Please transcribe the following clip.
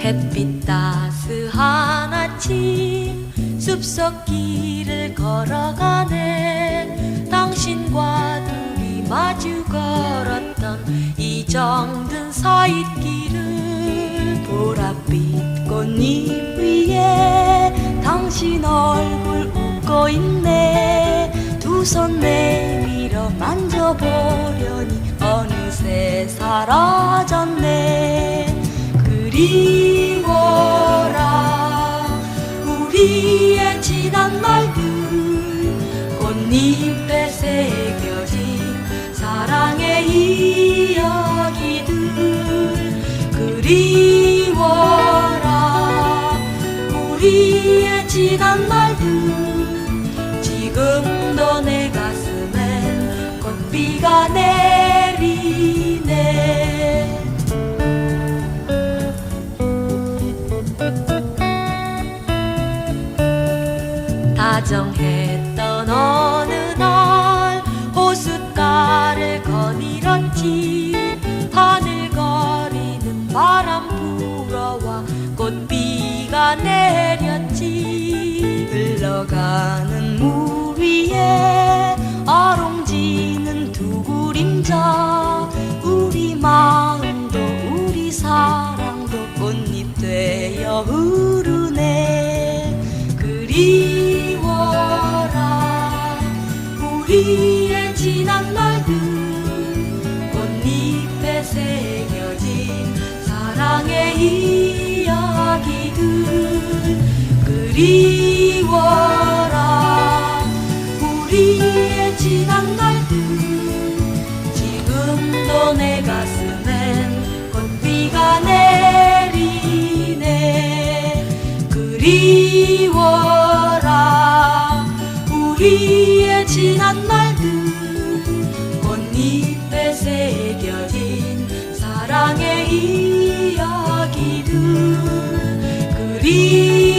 햇빛 따스한 아침 숲속 길을 걸어가네. 당신과 둘이 마주 걸었던 이 정든 사잇길을 보랏빛 꽃잎 위에 당신 얼굴 웃고 있네. 두 손 내 밀어 만져보려니 어느새 사라졌네. 그리워라 우리의 지난 말들 꽃잎에 새겨진 사랑의 이야기들. 그리워라 우리의 지난 말들 지금도 내 가슴엔 꽃 내리네. 다정했 그림자. 우리 마음도 우리 사랑도 꽃잎 되어 흐르네. 그리워라. 우리의 지난 날들 꽃잎에 새겨진 사랑의 이야기들. 그리워 가슴엔 꽃비가 내리네 그리워라 우리의 지난 날들 꽃잎에 새겨진 사랑의 이야기들 그리워.